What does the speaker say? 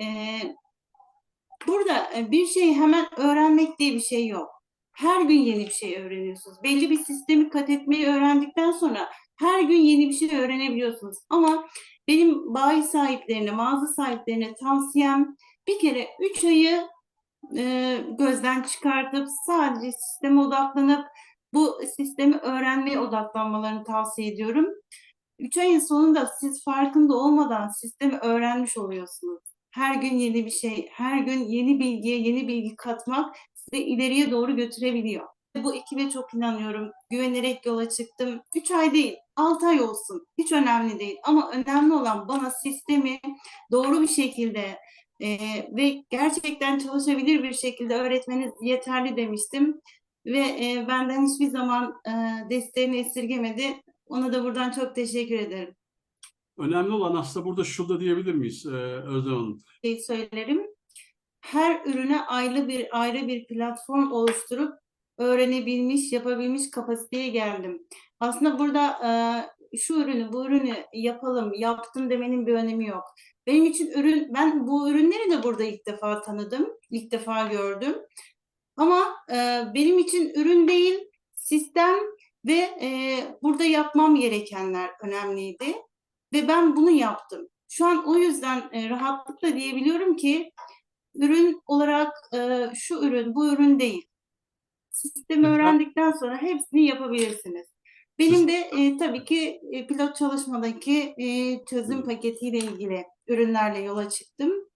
e, burada bir şeyi hemen öğrenmek diye bir şey yok. Her gün yeni bir şey öğreniyorsunuz. Belli bir sistemi kat etmeyi öğrendikten sonra her gün yeni bir şey öğrenebiliyorsunuz. Ama benim bayi sahiplerine, mağaza sahiplerine tavsiyem bir kere 3 ayı e, gözden çıkartıp sadece sisteme odaklanıp bu sistemi öğrenmeye odaklanmalarını tavsiye ediyorum. 3 ayın sonunda siz farkında olmadan sistemi öğrenmiş oluyorsunuz. Her gün yeni bir şey, her gün yeni bilgiye yeni bilgi katmak sizi ileriye doğru götürebiliyor. Bu ekibe çok inanıyorum. Güvenerek yola çıktım. 3 ay değil, 6 ay olsun. Hiç önemli değil. Ama önemli olan bana sistemi doğru bir şekilde e, ve gerçekten çalışabilir bir şekilde öğretmeniz yeterli demiştim. Ve e, benden hiçbir zaman e, desteğini esirgemedi. Ona da buradan çok teşekkür ederim. Önemli olan aslında burada şurada diyebilir miyiz e, Özlem Hanım? Şey söylerim. Her ürüne ayrı bir ayrı bir platform oluşturup öğrenebilmiş, yapabilmiş kapasiteye geldim. Aslında burada e, şu ürünü, bu ürünü yapalım, yaptım demenin bir önemi yok. Benim için ürün, ben bu ürünleri de burada ilk defa tanıdım, ilk defa gördüm. Ama e, benim için ürün değil, sistem ve e, burada yapmam gerekenler önemliydi. Ve ben bunu yaptım. Şu an o yüzden e, rahatlıkla diyebiliyorum ki ürün olarak e, şu ürün, bu ürün değil. Sistemi öğrendikten sonra hepsini yapabilirsiniz. Benim de e, tabii ki e, pilot çalışmadaki e, çözüm paketiyle ilgili ürünlerle yola çıktım.